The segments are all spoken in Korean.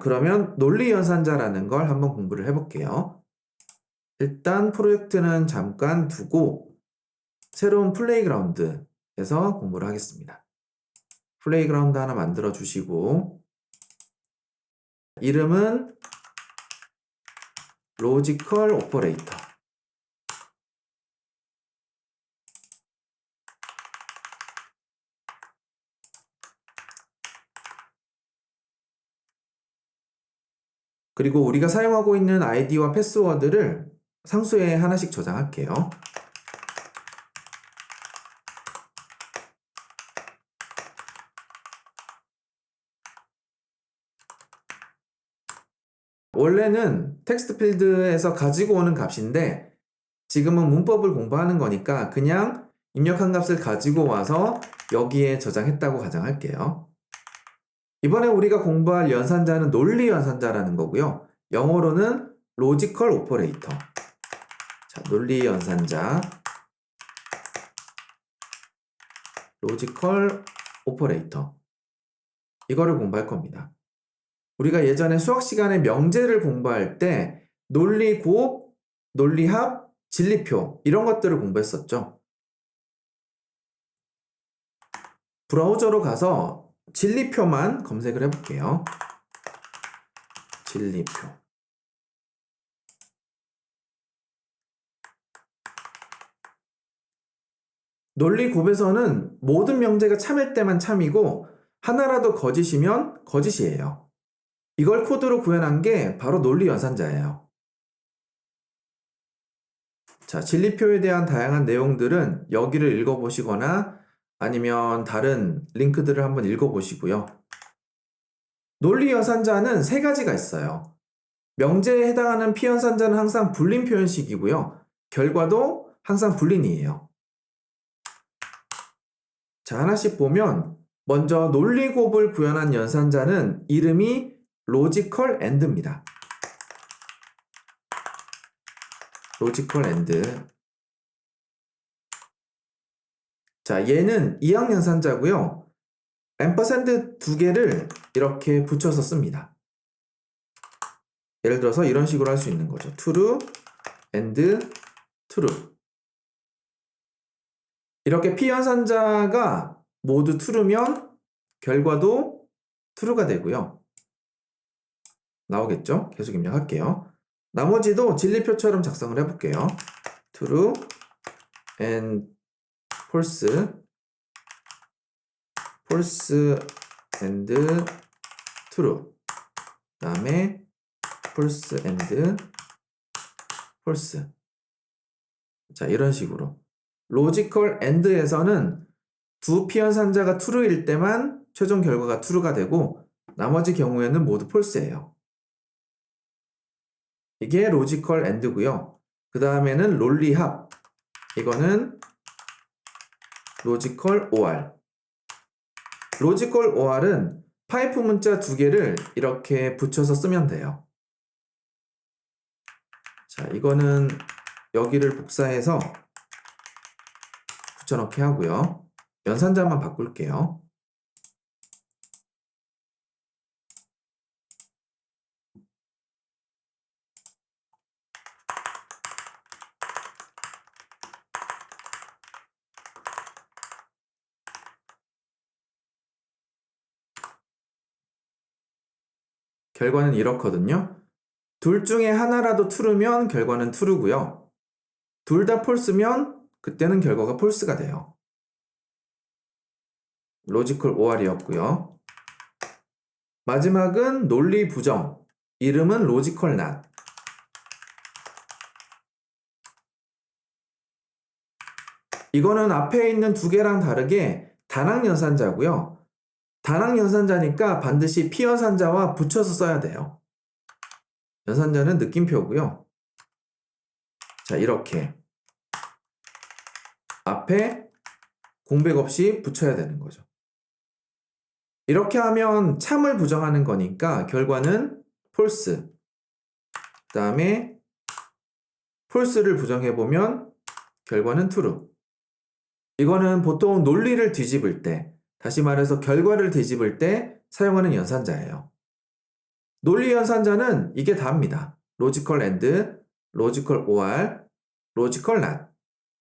그러면 논리 연산자라는 걸 한번 공부를 해볼게요. 일단 프로젝트는 잠깐 두고 새로운 플레이그라운드에서 공부를 하겠습니다. 플레이그라운드 하나 만들어 주시고 이름은 로지컬 오퍼레이터 그리고 우리가 사용하고 있는 아이디와 패스워드를 상수에 하나씩 저장할게요. 원래는 텍스트 필드에서 가지고 오는 값인데 지금은 문법을 공부하는 거니까 그냥 입력한 값을 가지고 와서 여기에 저장했다고 가정할게요. 이번에 우리가 공부할 연산자는 논리 연산자라는 거고요. 영어로는 로지컬 오퍼레이터. 자, 논리 연산자. 로지컬 오퍼레이터. 이거를 공부할 겁니다. 우리가 예전에 수학 시간에 명제를 공부할 때 논리 곱, 논리 합, 진리표 이런 것들을 공부했었죠. 브라우저로 가서 진리표만 검색을 해볼게요. 진리표. 논리 곱에서는 모든 명제가 참일 때만 참이고 하나라도 거짓이면 거짓이에요. 이걸 코드로 구현한 게 바로 논리 연산자예요. 자, 진리표에 대한 다양한 내용들은 여기를 읽어보시거나 아니면 다른 링크들을 한번 읽어보시고요. 논리 연산자는 세 가지가 있어요. 명제에 해당하는 피연산자는 항상 불린 표현식이고요. 결과도 항상 불린이에요. 자, 하나씩 보면 먼저 논리곱을 구현한 연산자는 이름이 로지컬 엔드입니다. 로지컬 엔드. 자, 얘는 이항 연산자고요. 앰퍼샌드 두 개를 이렇게 붙여서 씁니다. 예를 들어서 이런 식으로 할 수 있는 거죠. true and true. 이렇게 피연산자가 모두 true면 결과도 true가 되고요. 나오겠죠? 계속 입력할게요. 나머지도 진리표처럼 작성을 해볼게요. true and false and true 그 다음에 false and false 자 이런 식으로 로지컬 and에서는 두 피연산자가 true일 때만 최종 결과가 true가 되고 나머지 경우에는 모두 false예요. 이게 로지컬 and고요. 그 다음에는 롤리합 이거는 로지컬 OR 로지컬 OR은 파이프 문자 두 개를 이렇게 붙여서 쓰면 돼요. 자, 이거는 여기를 복사해서 붙여넣기 하고요. 연산자만 바꿀게요. 결과는 이렇거든요. 둘 중에 하나라도 true면 결과는 true고요. 둘 다 false면 그때는 결과가 false가 돼요. 로지컬 OR이었고요. 마지막은 논리 부정. 이름은 로지컬 not. 이거는 앞에 있는 두 개랑 다르게 단항 연산자고요. 단항 연산자니까 반드시 피연산자와 붙여서 써야 돼요. 연산자는 느낌표고요. 자, 이렇게 앞에 공백 없이 붙여야 되는 거죠. 이렇게 하면 참을 부정하는 거니까 결과는 false. 그 다음에 false를 부정해 보면 결과는 true. 이거는 보통 논리를 뒤집을 때 다시 말해서 결과를 뒤집을 때 사용하는 연산자예요. 논리 연산자는 이게 다입니다. 로지컬 앤드, 로지컬 or, 로지컬 not.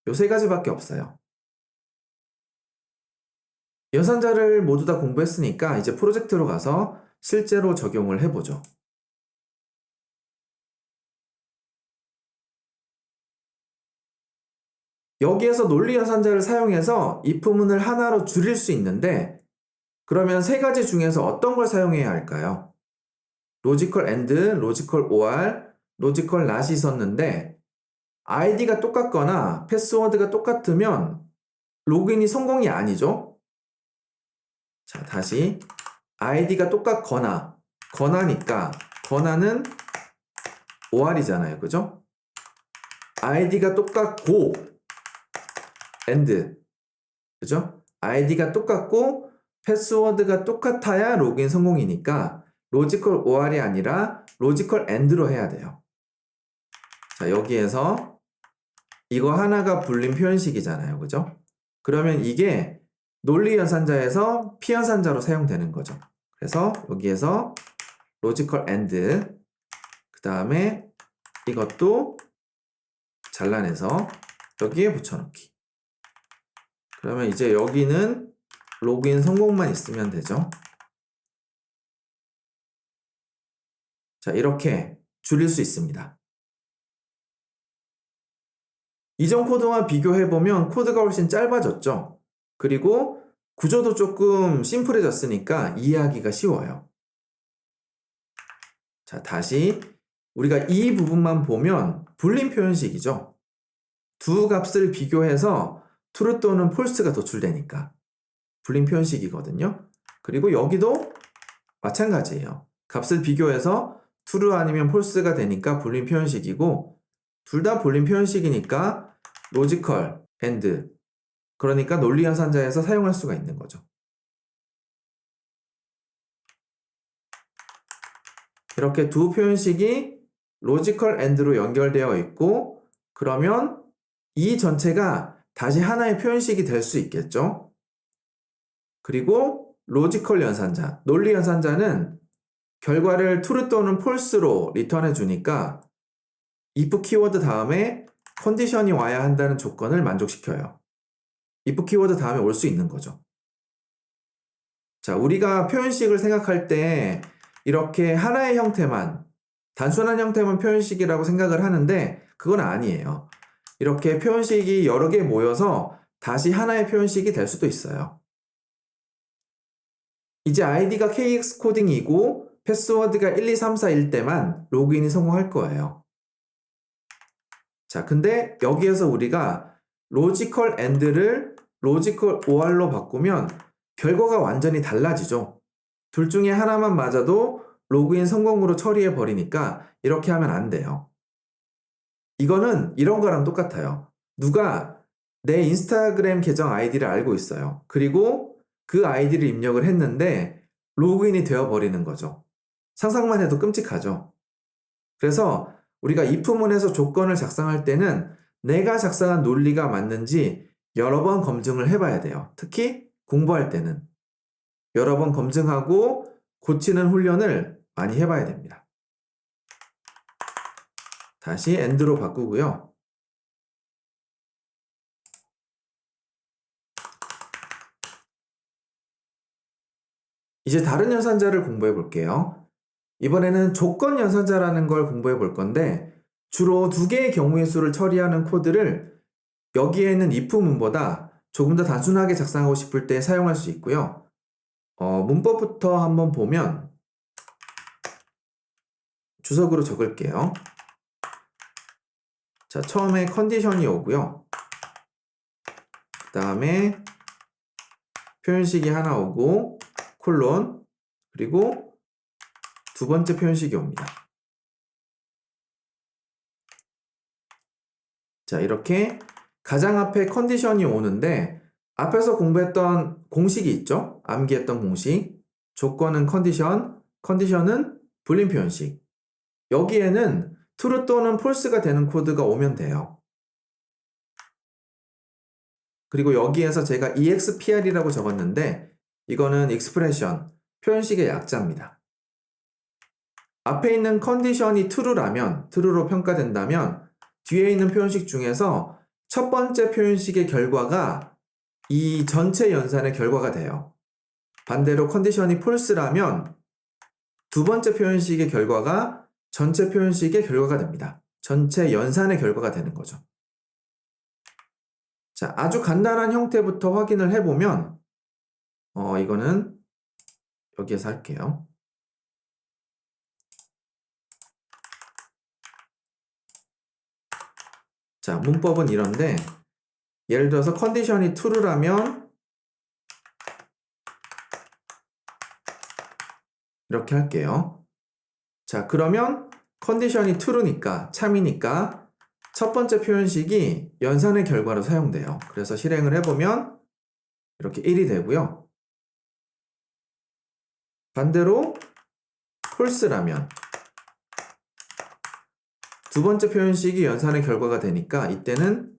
요 세 가지밖에 없어요. 연산자를 모두 다 공부했으니까 이제 프로젝트로 가서 실제로 적용을 해보죠. 여기에서 논리 연산자를 사용해서 if문을 하나로 줄일 수 있는데 그러면 세 가지 중에서 어떤 걸 사용해야 할까요? 로지컬 앤드, 로지컬 or, 로지컬 not이 있었는데 아이디가 똑같거나 패스워드가 똑같으면 로그인이 성공이 아니죠? 자, 다시 아이디가 똑같거나 거나니까 거나는 or이잖아요. 그죠? 아이디가 똑같고 and 그죠? 아이디가 똑같고 패스워드가 똑같아야 로그인 성공이니까 로지컬 or이 아니라 로지컬 and로 해야 돼요. 자, 여기에서 이거 하나가 불린 표현식이잖아요. 그죠? 그러면 이게 논리 연산자에서 피연산자로 사용되는 거죠. 그래서 여기에서 로지컬 and 그 다음에 이것도 잘라내서 여기에 붙여넣기. 그러면 이제 여기는 로그인 성공만 있으면 되죠. 자, 이렇게 줄일 수 있습니다. 이전 코드와 비교해보면 코드가 훨씬 짧아졌죠. 그리고 구조도 조금 심플해졌으니까 이해하기가 쉬워요. 자, 다시 우리가 이 부분만 보면 불림 표현식이죠. 두 값을 비교해서 true 또는 false가 도출되니까 불림 표현식이거든요. 그리고 여기도 마찬가지예요. 값을 비교해서 true 아니면 false가 되니까 불림 표현식이고 둘 다 불림 표현식이니까 로지컬 and 그러니까 논리 연산자에서 사용할 수가 있는 거죠. 이렇게 두 표현식이 로지컬 and로 연결되어 있고 그러면 이 전체가 다시 하나의 표현식이 될 수 있겠죠. 그리고 로지컬 연산자, 논리 연산자는 결과를 true 또는 false로 리턴해 주니까 if 키워드 다음에 컨디션이 와야 한다는 조건을 만족시켜요. if 키워드 다음에 올 수 있는 거죠. 자, 우리가 표현식을 생각할 때 이렇게 하나의 형태만, 단순한 형태만 표현식이라고 생각을 하는데 그건 아니에요. 이렇게 표현식이 여러 개 모여서 다시 하나의 표현식이 될 수도 있어요. 이제 아이디가 KX 코딩이고 패스워드가 1, 2, 3, 4일 때만 로그인이 성공할 거예요. 자, 근데 여기에서 우리가 로지컬 and를 로지컬 or로 바꾸면 결과가 완전히 달라지죠. 둘 중에 하나만 맞아도 로그인 성공으로 처리해 버리니까 이렇게 하면 안 돼요. 이거는 이런 거랑 똑같아요. 누가 내 인스타그램 계정 아이디를 알고 있어요. 그리고 그 아이디를 입력을 했는데 로그인이 되어 버리는 거죠. 상상만 해도 끔찍하죠. 그래서 우리가 if문에서 조건을 작성할 때는 내가 작성한 논리가 맞는지 여러 번 검증을 해봐야 돼요. 특히 공부할 때는 여러 번 검증하고 고치는 훈련을 많이 해봐야 됩니다. 다시 end로 바꾸고요. 이제 다른 연산자를 공부해 볼게요. 이번에는 조건 연산자라는 걸 공부해 볼 건데 주로 두 개의 경우의 수를 처리하는 코드를 여기에는 if 문보다 조금 더 단순하게 작성하고 싶을 때 사용할 수 있고요. 어, 문법부터 한번 보면 주석으로 적을게요. 자, 처음에 컨디션이 오고요. 그 다음에 표현식이 하나 오고 콜론 그리고 두 번째 표현식이 옵니다. 자, 이렇게 가장 앞에 컨디션이 오는데 앞에서 공부했던 공식이 있죠? 암기했던 공식. 조건은 컨디션, 컨디션은 불림 표현식. 여기에는 true 또는 false가 되는 코드가 오면 돼요. 그리고 여기에서 제가 expr이라고 적었는데 이거는 expression, 표현식의 약자입니다. 앞에 있는 컨디션이 true라면, true로 평가된다면 뒤에 있는 표현식 중에서 첫 번째 표현식의 결과가 이 전체 연산의 결과가 돼요. 반대로 컨디션이 false라면 두 번째 표현식의 결과가 전체 표현식의 결과가 됩니다. 전체 연산의 결과가 되는 거죠. 자, 아주 간단한 형태부터 확인을 해보면, 어, 이거는 여기에서 할게요. 자, 문법은 이런데, 예를 들어서 컨디션이 true라면, 이렇게 할게요. 자, 그러면 컨디션이 true니까, 참이니까, 첫 번째 표현식이 연산의 결과로 사용돼요. 그래서 실행을 해보면 이렇게 1이 되고요. 반대로 false라면 두 번째 표현식이 연산의 결과가 되니까 이때는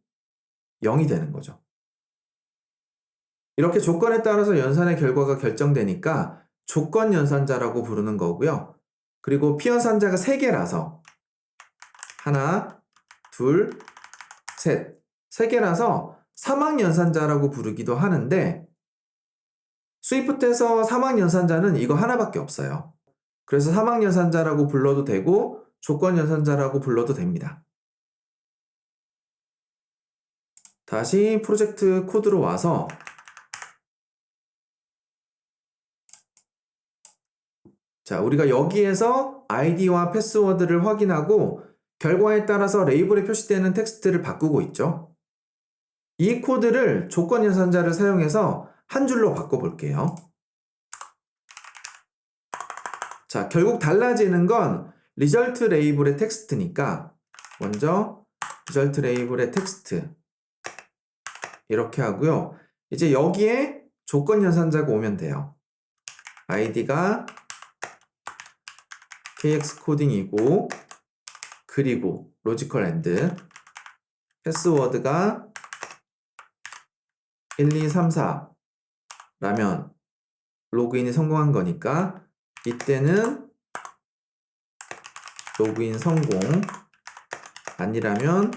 0이 되는 거죠. 이렇게 조건에 따라서 연산의 결과가 결정되니까 조건 연산자라고 부르는 거고요. 그리고 피연산자가 3개라서 하나, 둘, 셋. 세 개라서 사막연산자라고 부르기도 하는데 스위프트에서 사막연산자는 이거 하나밖에 없어요. 그래서 사막연산자라고 불러도 되고 조건연산자라고 불러도 됩니다. 다시 프로젝트 코드로 와서 자, 우리가 여기에서 아이디와 패스워드를 확인하고 결과에 따라서 레이블에 표시되는 텍스트를 바꾸고 있죠. 이 코드를 조건 연산자를 사용해서 한 줄로 바꿔볼게요. 자, 결국 달라지는 건 리절트 레이블의 텍스트니까 먼저 리절트 레이블의 텍스트 이렇게 하고요. 이제 여기에 조건 연산자가 오면 돼요. 아이디가 kx 코딩이고 그리고 로지컬 엔드 패스워드가 1, 2, 3, 4 라면 로그인이 성공한 거니까 이때는 로그인 성공 아니라면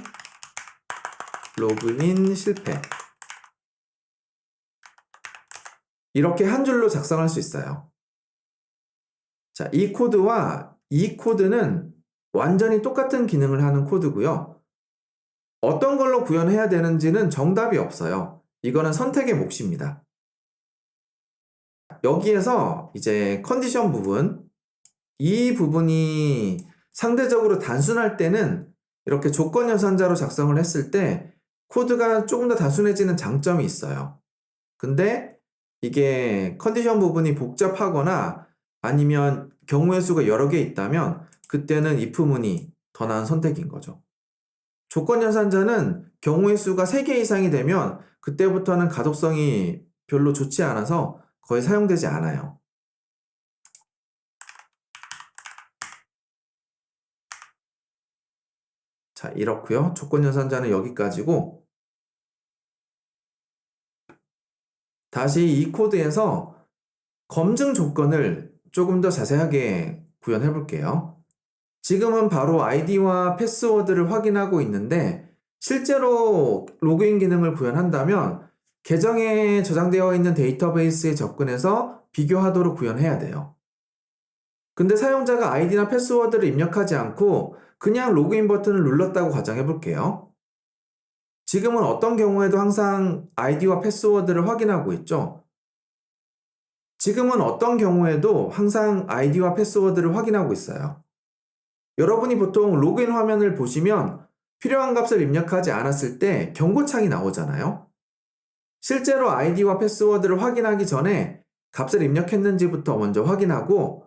로그인 실패 이렇게 한 줄로 작성할 수 있어요. 자, 이 코드와 이 코드는 완전히 똑같은 기능을 하는 코드고요. 어떤 걸로 구현해야 되는지는 정답이 없어요. 이거는 선택의 몫입니다. 여기에서 이제 컨디션 부분, 이 부분이 상대적으로 단순할 때는 이렇게 조건 연산자로 작성을 했을 때 코드가 조금 더 단순해지는 장점이 있어요. 근데 이게 컨디션 부분이 복잡하거나 아니면 경우의 수가 여러 개 있다면 그때는 if문이 더 나은 선택인 거죠. 조건 연산자는 경우의 수가 3개 이상이 되면 그때부터는 가독성이 별로 좋지 않아서 거의 사용되지 않아요. 자, 이렇고요. 조건 연산자는 여기까지고 다시 이 코드에서 검증 조건을 조금 더 자세하게 구현해 볼게요. 지금은 바로 아이디와 패스워드를 확인하고 있는데 실제로 로그인 기능을 구현한다면 계정에 저장되어 있는 데이터베이스에 접근해서 비교하도록 구현해야 돼요. 근데 사용자가 아이디나 패스워드를 입력하지 않고 그냥 로그인 버튼을 눌렀다고 가정해 볼게요. 지금은 어떤 경우에도 항상 아이디와 패스워드를 확인하고 있죠. 지금은 어떤 경우에도 항상 아이디와 패스워드를 확인하고 있어요. 여러분이 보통 로그인 화면을 보시면 필요한 값을 입력하지 않았을 때 경고창이 나오잖아요. 실제로 아이디와 패스워드를 확인하기 전에 값을 입력했는지부터 먼저 확인하고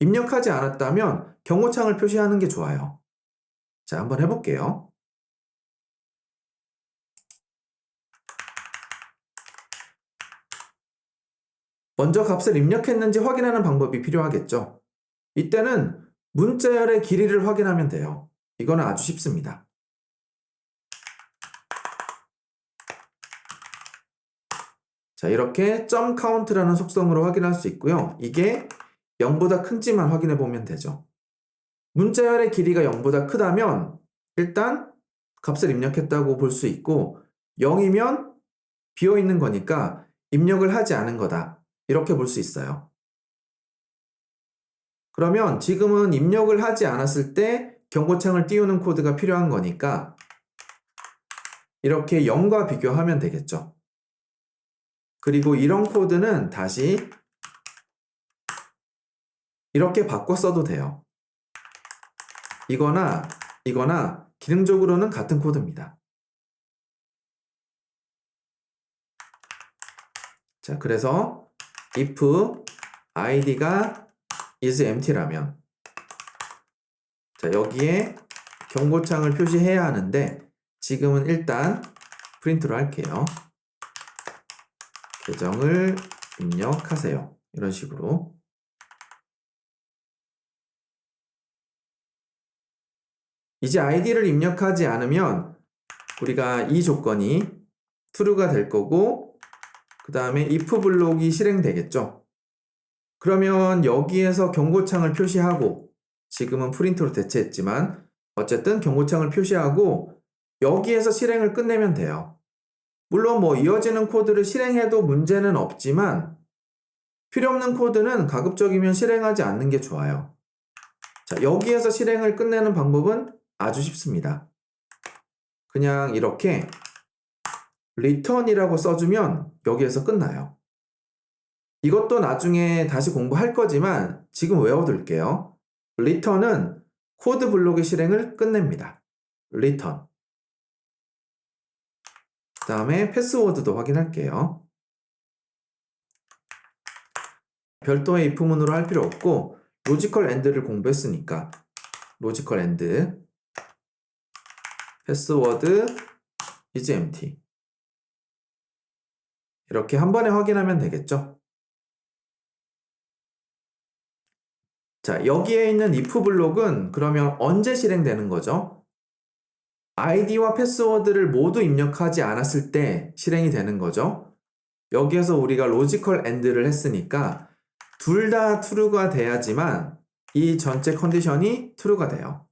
입력하지 않았다면 경고창을 표시하는 게 좋아요. 자, 한번 해볼게요. 먼저 값을 입력했는지 확인하는 방법이 필요하겠죠. 이때는 문자열의 길이를 확인하면 돼요. 이거는 아주 쉽습니다. 자, 이렇게 점 카운트라는 속성으로 확인할 수 있고요. 이게 0보다 큰지만 확인해 보면 되죠. 문자열의 길이가 0보다 크다면 일단 값을 입력했다고 볼 수 있고 0이면 비어 있는 거니까 입력을 하지 않은 거다. 이렇게 볼 수 있어요. 그러면 지금은 입력을 하지 않았을 때 경고창을 띄우는 코드가 필요한 거니까 이렇게 0과 비교하면 되겠죠. 그리고 이런 코드는 다시 이렇게 바꿔 써도 돼요. 이거나 이거나 기능적으로는 같은 코드입니다. 자, 그래서 if id가 is empty라면 자, 여기에 경고창을 표시해야 하는데 지금은 일단 프린트로 할게요. 계정을 입력하세요. 이런 식으로. 이제 아이디를 입력하지 않으면 우리가 이 조건이 true가 될 거고 그 다음에 if 블록이 실행되겠죠. 그러면 여기에서 경고창을 표시하고 지금은 프린트로 대체했지만 어쨌든 경고창을 표시하고 여기에서 실행을 끝내면 돼요. 물론 뭐 이어지는 코드를 실행해도 문제는 없지만 필요 없는 코드는 가급적이면 실행하지 않는 게 좋아요. 자, 여기에서 실행을 끝내는 방법은 아주 쉽습니다. 그냥 이렇게 return이라고 써주면 여기에서 끝나요. 이것도 나중에 다시 공부할 거지만 지금 외워둘게요. return은 코드 블록의 실행을 끝냅니다. return. 그 다음에 패스워드도 확인할게요. 별도의 if문으로 할 필요 없고 로지컬 엔드를 공부했으니까 로지컬 엔드 패스워드 is empty 이렇게 한 번에 확인하면 되겠죠. 자, 여기에 있는 if 블록은 그러면 언제 실행되는 거죠? 아이디와 패스워드를 모두 입력하지 않았을 때 실행이 되는 거죠. 여기에서 우리가 로지컬 엔드를 했으니까 둘 다 true가 돼야지만 이 전체 컨디션이 true가 돼요.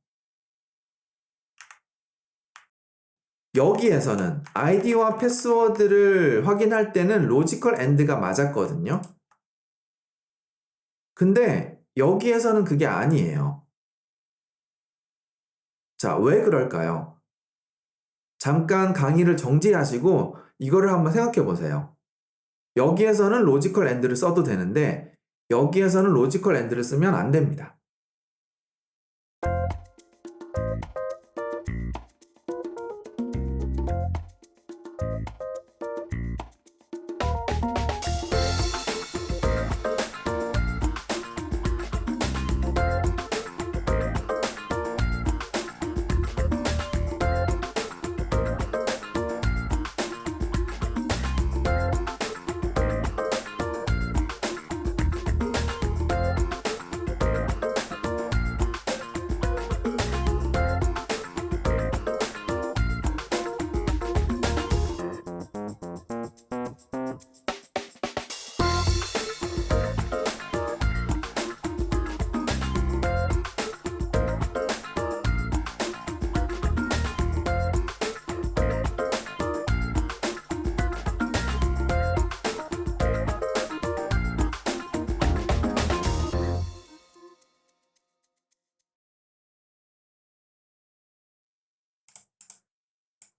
여기에서는 아이디와 패스워드를 확인할 때는 로지컬 엔드가 맞았거든요. 근데 여기에서는 그게 아니에요. 자, 왜 그럴까요? 잠깐 강의를 정지하시고 이거를 한번 생각해 보세요. 여기에서는 로지컬 엔드를 써도 되는데 여기에서는 로지컬 엔드를 쓰면 안 됩니다.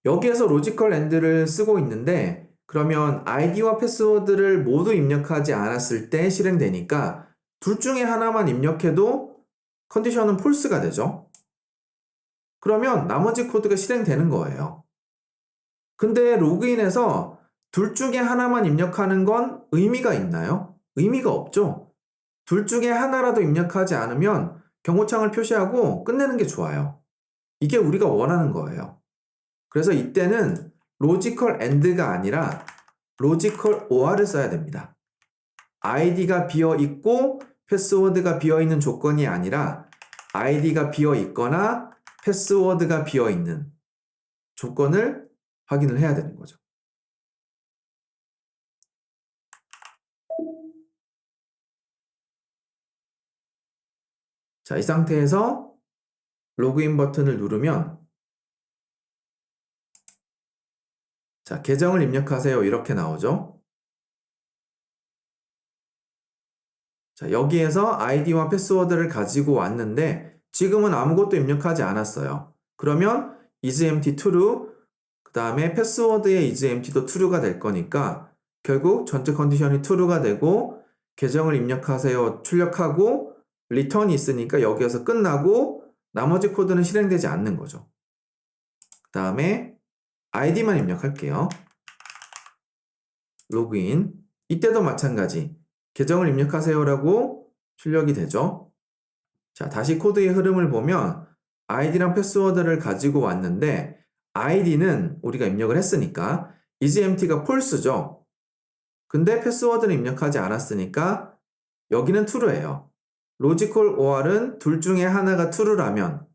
여기에서 로지컬 엔드를 쓰고 있는데 그러면 아이디와 패스워드를 모두 입력하지 않았을 때 실행되니까 둘 중에 하나만 입력해도 컨디션은 폴스가 되죠. 그러면 나머지 코드가 실행되는 거예요. 근데 로그인해서 둘 중에 하나만 입력하는 건 의미가 있나요? 의미가 없죠. 둘 중에 하나라도 입력하지 않으면 경고창을 표시하고 끝내는 게 좋아요. 이게 우리가 원하는 거예요. 그래서 이때는 로지컬 AND가 아니라 로지컬 OR을 써야 됩니다. ID가 비어 있고 패스워드가 비어 있는 조건이 아니라 ID가 비어 있거나 패스워드가 비어 있는 조건을 확인을 해야 되는 거죠. 자, 이 상태에서 로그인 버튼을 누르면 자, 계정을 입력하세요. 이렇게 나오죠. 자, 여기에서 아이디와 패스워드를 가지고 왔는데 지금은 아무것도 입력하지 않았어요. 그러면 isempty true 그 다음에 패스워드의 isempty도 true가 될 거니까 결국 전체 컨디션이 true가 되고 계정을 입력하세요 출력하고 return이 있으니까 여기에서 끝나고 나머지 코드는 실행되지 않는 거죠. 그 다음에 아이디만 입력할게요. 로그인 이때도 마찬가지 계정을 입력하세요라고 출력이 되죠. 자, 다시 코드의 흐름을 보면 아이디랑 패스워드를 가지고 왔는데 아이디는 우리가 입력을 했으니까 isempty가 false죠. 근데 패스워드는 입력하지 않았으니까 여기는 true예요. 로지컬 or은 둘 중에 하나가 true라면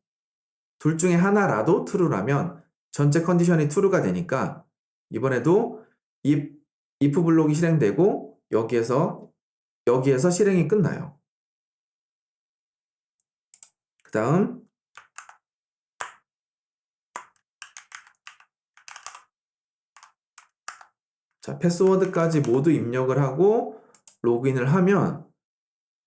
둘 중에 하나라도 true라면 전체 컨디션이 true가 되니까 이번에도 if, if 블록이 실행되고 여기에서 여기에서 실행이 끝나요. 그 다음 자, 패스워드까지 모두 입력을 하고 로그인을 하면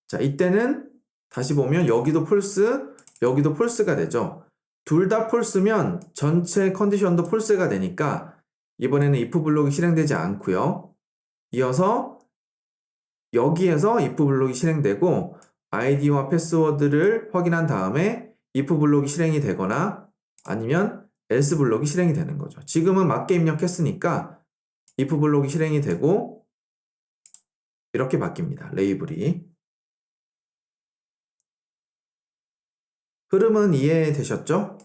자, 이때는 다시 보면 여기도 폴스, 여기도 폴스가 되죠. 둘 다 폴스면 전체 컨디션도 폴스가 되니까 이번에는 if 블록이 실행되지 않고요. 이어서 여기에서 if 블록이 실행되고 아이디와 패스워드를 확인한 다음에 if 블록이 실행이 되거나 아니면 else 블록이 실행이 되는 거죠. 지금은 맞게 입력했으니까 if 블록이 실행이 되고 이렇게 바뀝니다. 레이블이. 흐름은 이해되셨죠?